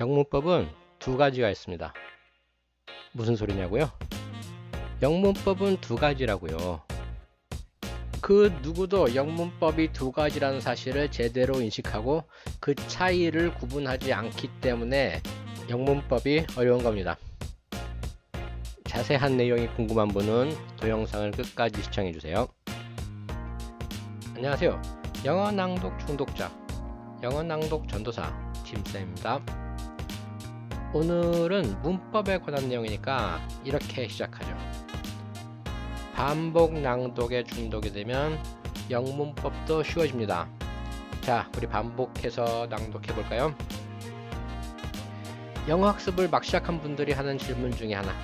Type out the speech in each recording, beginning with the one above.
영문법은 두 가지가 있습니다. 무슨 소리냐고요? 영문법은 두 가지라고요. 그 누구도 영문법이 두 가지라는 사실을 제대로 인식하고 그 차이를 구분하지 않기 때문에 영문법이 어려운 겁니다. 자세한 내용이 궁금한 분은 동영상을 끝까지 시청해주세요. 안녕하세요. 영어 낭독 중독자, 영어 낭독 전도사 김쌤입니다. 오늘은 문법에 관한 내용이니까 이렇게 시작하죠. 반복 낭독에 중독이 되면 영문법도 쉬워집니다. 자, 우리 반복해서 낭독해 볼까요? 영어 학습을 막 시작한 분들이 하는 질문 중에 하나.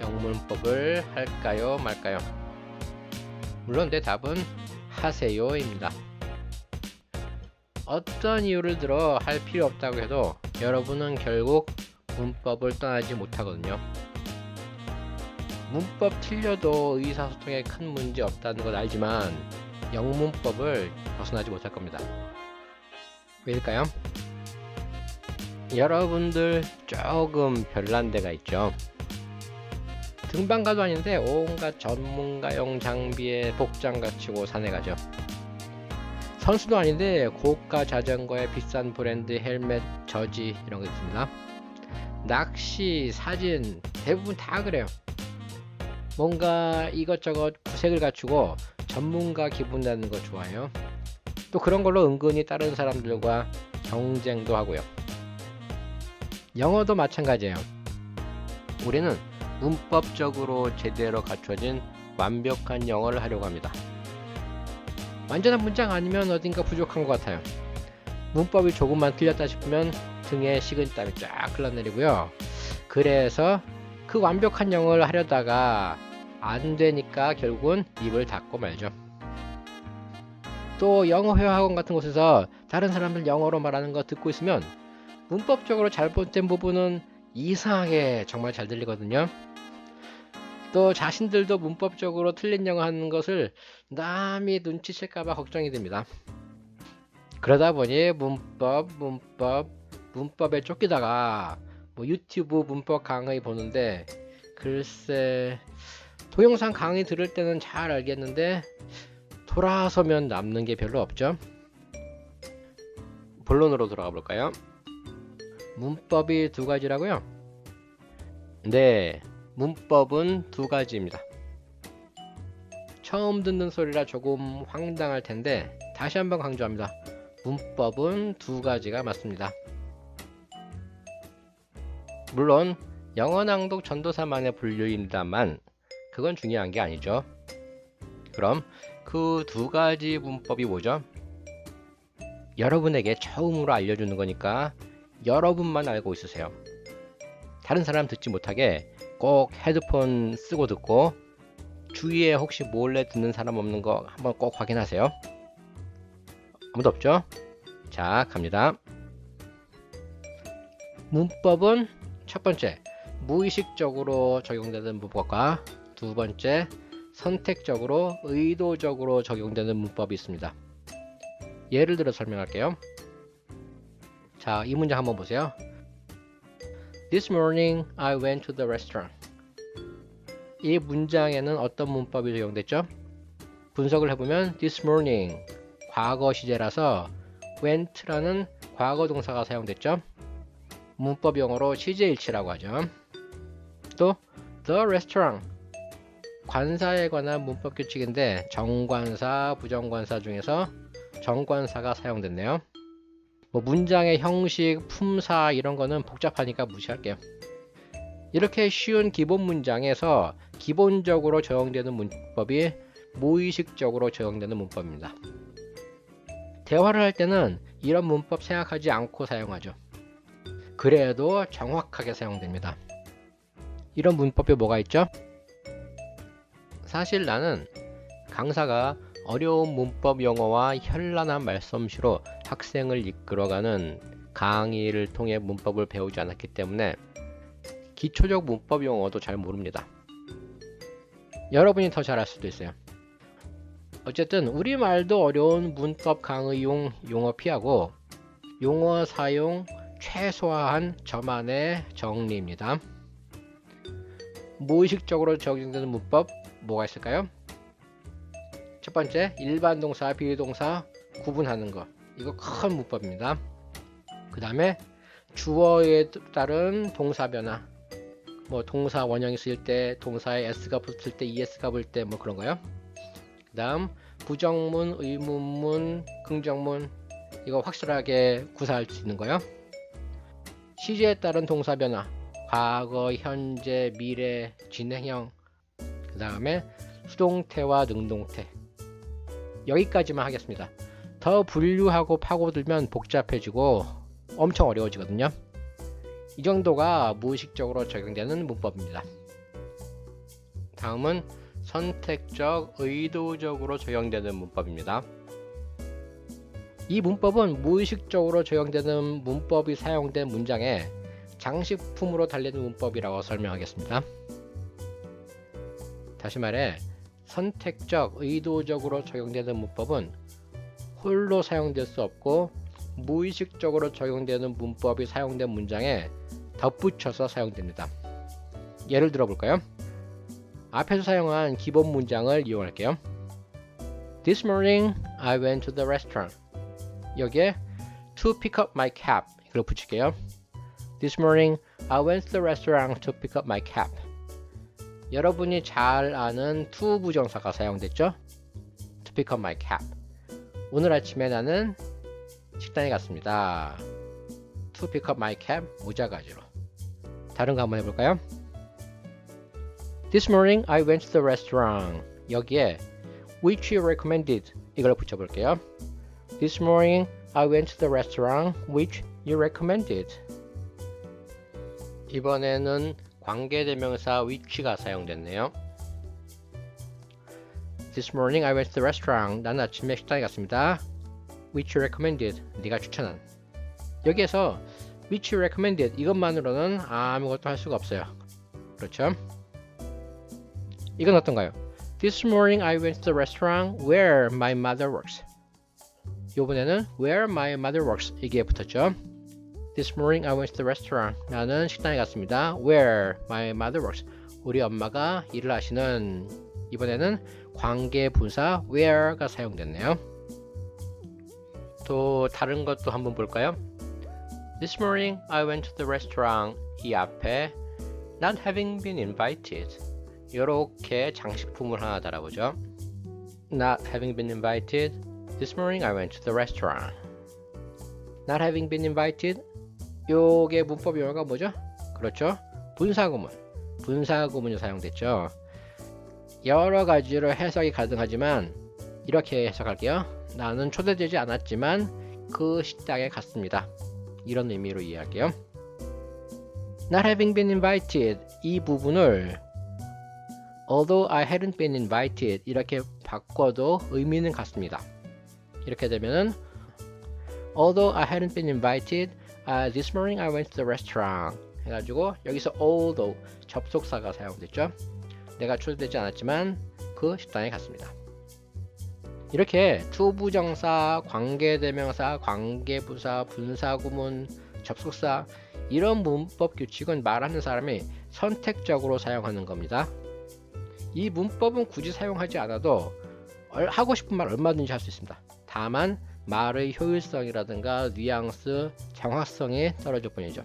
영문법을 할까요, 말까요? 물론 내 답은 하세요입니다. 어떤 이유를 들어 할 필요 없다고 해도 여러분은 결국 문법을 떠나지 못하거든요. 문법 틀려도 의사소통에 큰 문제 없다는 걸 알지만 영문법을 벗어나지 못할 겁니다. 왜일까요? 여러분들 조금 별난 데가 있죠. 등반가도 아닌데 온갖 전문가용 장비에 복장 갖추고 산에 가죠. 선수도 아닌데 고가 자전거에 비싼 브랜드 헬멧, 저지 이런 거 있습니다. 낚시, 사진 대부분 다 그래요. 뭔가 이것저것 구색을 갖추고 전문가 기분 나는 거 좋아해요. 또 그런 걸로 은근히 다른 사람들과 경쟁도 하고요. 영어도 마찬가지예요. 우리는 문법적으로 제대로 갖춰진 완벽한 영어를 하려고 합니다. 완전한 문장 아니면 어딘가 부족한 것 같아요. 문법이 조금만 틀렸다 싶으면 등에 식은땀이 쫙 흘러내리고요. 그래서 그 완벽한 영어를 하려다가 안 되니까 결국은 입을 닫고 말죠. 또 영어 회화 학원 같은 곳에서 다른 사람들 영어로 말하는 거 듣고 있으면 문법적으로 잘못된 부분은 이상하게 정말 잘 들리거든요. 또 자신들도 문법적으로 틀린 영어 하는 것을 남이 눈치챌까봐 걱정이 됩니다. 그러다 보니 문법, 문법, 문법에 쫓기다가 뭐 유튜브 문법 강의 보는데 글쎄 동영상 강의 들을 때는 잘 알겠는데 돌아서면 남는 게 별로 없죠. 본론으로 돌아가 볼까요? 문법이 두 가지라고요? 네, 문법은 두 가지입니다. 처음 듣는 소리라 조금 황당할 텐데 다시 한번 강조합니다. 문법은 두 가지가 맞습니다. 물론 영어 낭독 전도사만의 분류입니다만 그건 중요한 게 아니죠. 그럼 그 두 가지 문법이 뭐죠? 여러분에게 처음으로 알려주는 거니까 여러분만 알고 있으세요. 다른 사람 듣지 못하게 꼭 헤드폰 쓰고 듣고 주위에 혹시 몰래 듣는 사람 없는 거 한번 꼭 확인하세요. 아무도 없죠? 자, 갑니다. 문법은 첫 번째, 무의식적으로 적용되는 문법과 두 번째, 선택적으로 의도적으로 적용되는 문법이 있습니다. 예를 들어 설명할게요. 자, 이 문장 한번 보세요. This morning I went to the restaurant. 이 문장에는 어떤 문법이 적용됐죠? 분석을 해보면 this morning 과거 시제라서 went라는 과거 동사가 사용됐죠. 문법 용어로 시제 일치라고 하죠. 또 the restaurant 관사에 관한 문법 규칙인데 정관사, 부정관사 중에서 정관사가 사용됐네요. 뭐 문장의 형식, 품사 이런 거는 복잡하니까 무시할게요. 이렇게 쉬운 기본 문장에서 기본적으로 적용되는 문법이 무의식적으로 적용되는 문법입니다. 대화를 할 때는 이런 문법 생각하지 않고 사용하죠. 그래도 정확하게 사용됩니다. 이런 문법이 뭐가 있죠? 사실 나는 강사가 어려운 문법 용어와 현란한 말솜씨로 학생을 이끌어가는 강의를 통해 문법을 배우지 않았기 때문에 기초적 문법 용어도 잘 모릅니다. 여러분이 더 잘할 수도 있어요. 어쨌든 우리말도 어려운 문법 강의용 용어 피하고 용어 사용 최소화한 저만의 정리입니다. 무의식적으로 적용되는 문법 뭐가 있을까요? 첫 번째, 일반 동사, 비동사 구분하는 거. 이거 큰 문법입니다. 그 다음에 주어에 따른 동사 변화. 뭐 동사 원형이 쓰일 때, 동사에 s가 붙을 때, es가 붙을 때 뭐 그런 거요. 그 다음 부정문, 의문문, 긍정문 이거 확실하게 구사할 수 있는 거요. 시제에 따른 동사 변화. 과거, 현재, 미래, 진행형. 그 다음에 수동태와 능동태. 여기까지만 하겠습니다. 더 분류하고 파고들면 복잡해지고 엄청 어려워지거든요. 이 정도가 무의식적으로 적용되는 문법입니다. 다음은 선택적, 의도적으로 적용되는 문법입니다. 이 문법은 무의식적으로 적용되는 문법이 사용된 문장에 장식품으로 달리는 문법이라고 설명하겠습니다. 다시 말해, 선택적, 의도적으로 적용되는 문법은 홀로 사용될 수 없고 무의식적으로 적용되는 문법이 사용된 문장에 덧붙여서 사용됩니다. 예를 들어 볼까요? 앞에서 사용한 기본 문장을 이용할게요. This morning I went to the restaurant. 여기에 to pick up my cap 이걸 붙일게요. This morning I went to the restaurant to pick up my cap. 여러분이 잘 아는 to 부정사가 사용됐죠? To pick up my cap. 오늘 아침에 나는 식당에 갔습니다. To pick up my cap 모자 가지러. 다른 거 한번 해볼까요? This morning I went to the restaurant. 여기에 which you recommended 이걸 붙여볼게요. This morning I went to the restaurant which you recommended. 이번에는 관계대명사 which가 사용됐네요. This morning I went to the restaurant. 나는 아침에 식당에 갔습니다. Which you recommended. 네가 추천한. 여기에서 which you recommended 이것만으로는 아무것도 할 수가 없어요. 그렇죠? 이건 어떤가요? This morning I went to the restaurant where my mother works. 이번에는 where my mother works 이게 붙었죠. This morning I went to the restaurant. 나는 식당에 갔습니다. Where my mother works. 우리 엄마가 일을 하시는 이번에는 관계 분사 where가 사용됐네요. 또 다른 것도 한번 볼까요? This morning I went to the restaurant. 이 앞에 not having been invited. 이렇게 장식품을 하나 달아보죠. Not having been invited. This morning I went to the restaurant. Not having been invited. 요게 문법 용어가 뭐죠? 그렇죠. 분사구문. 분사구문이 사용됐죠. 여러 가지로 해석이 가능하지만 이렇게 해석할게요. 나는 초대되지 않았지만 그 식당에 갔습니다. 이런 의미로 이해할게요. Not having been invited 이 부분을 although I hadn't been invited 이렇게 바꿔도 의미는 같습니다. 이렇게 되면은 although I hadn't been invited uh, this morning I went to the restaurant 해가지고 여기서 although 접속사가 사용됐죠. 내가 초대되지 않았지만 그 식당에 갔습니다. 이렇게 투부정사, 관계대명사, 관계부사, 분사구문, 접속사 이런 문법 규칙은 말하는 사람이 선택적으로 사용하는 겁니다. 이 문법은 굳이 사용하지 않아도 하고 싶은 말 얼마든지 할 수 있습니다. 다만 말의 효율성이라든가 뉘앙스, 정확성이 떨어질 뿐이죠.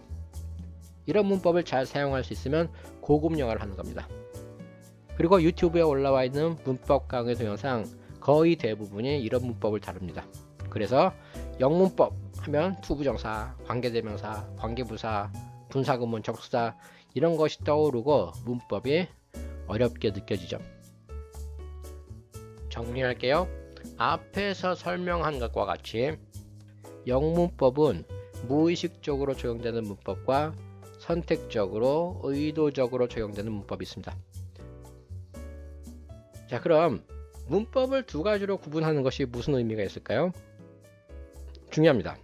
이런 문법을 잘 사용할 수 있으면 고급 영어를 하는 겁니다. 그리고 유튜브에 올라와 있는 문법 강의 동영상 거의 대부분이 이런 문법을 다룹니다. 그래서 영문법 하면 투부정사, 관계대명사, 관계부사, 분사구문, 적수사 이런 것이 떠오르고 문법이 어렵게 느껴지죠. 정리할게요. 앞에서 설명한 것과 같이 영문법은 무의식적으로 적용되는 문법과 선택적으로 의도적으로 적용되는 문법이 있습니다. 자, 그럼 문법을 두 가지로 구분하는 것이 무슨 의미가 있을까요? 중요합니다.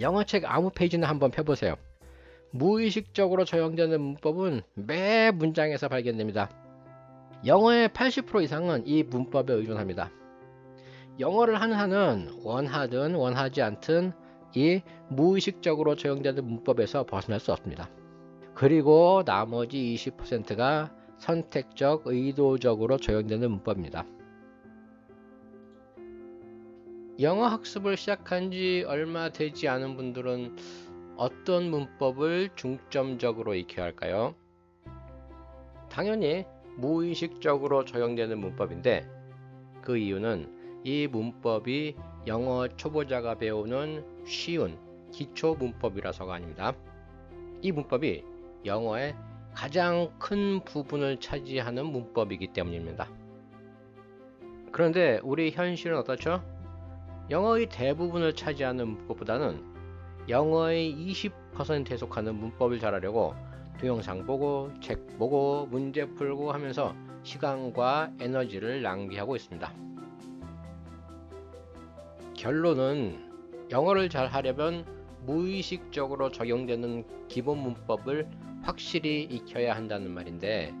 영어책 아무 페이지나 한번 펴보세요. 무의식적으로 적용되는 문법은 매 문장에서 발견됩니다. 영어의 80% 이상은 이 문법에 의존합니다. 영어를 하는 한은 원하든 원하지 않든 이 무의식적으로 적용되는 문법에서 벗어날 수 없습니다. 그리고 나머지 20%가 선택적, 의도적으로 적용되는 문법입니다. 영어 학습을 시작한 지 얼마 되지 않은 분들은 어떤 문법을 중점적으로 익혀야 할까요? 당연히 무의식적으로 적용되는 문법인데 그 이유는 이 문법이 영어 초보자가 배우는 쉬운 기초 문법이라서가 아닙니다. 이 문법이 영어의 가장 큰 부분을 차지하는 문법이기 때문입니다. 그런데 우리 현실은 어떻죠? 영어의 대부분을 차지하는 문법보다는 영어의 20%에 속하는 문법을 잘하려고 동영상 보고 책 보고 문제 풀고 하면서 시간과 에너지를 낭비하고 있습니다. 결론은 영어를 잘 하려면 무의식적으로 적용되는 기본 문법을 확실히 익혀야 한다는 말인데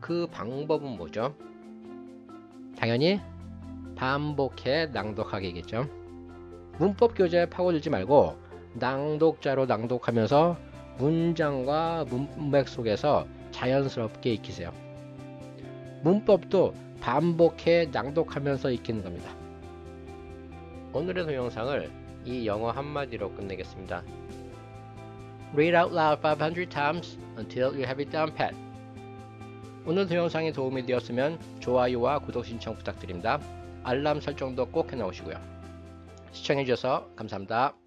그 방법은 뭐죠? 당연히 반복해 낭독하기겠죠. 문법 교재에 파고들지 말고 낭독자로 낭독하면서 문장과 문맥 속에서 자연스럽게 익히세요. 문법도 반복해 낭독하면서 익히는 겁니다. 오늘의 동영상을 이 영어 한마디로 끝내겠습니다. Read out loud 500 times until you have it down pat. 오늘 동영상이 도움이 되었으면 좋아요와 구독 신청 부탁드립니다. 알람 설정도 꼭 해놓으시고요. 시청해주셔서 감사합니다.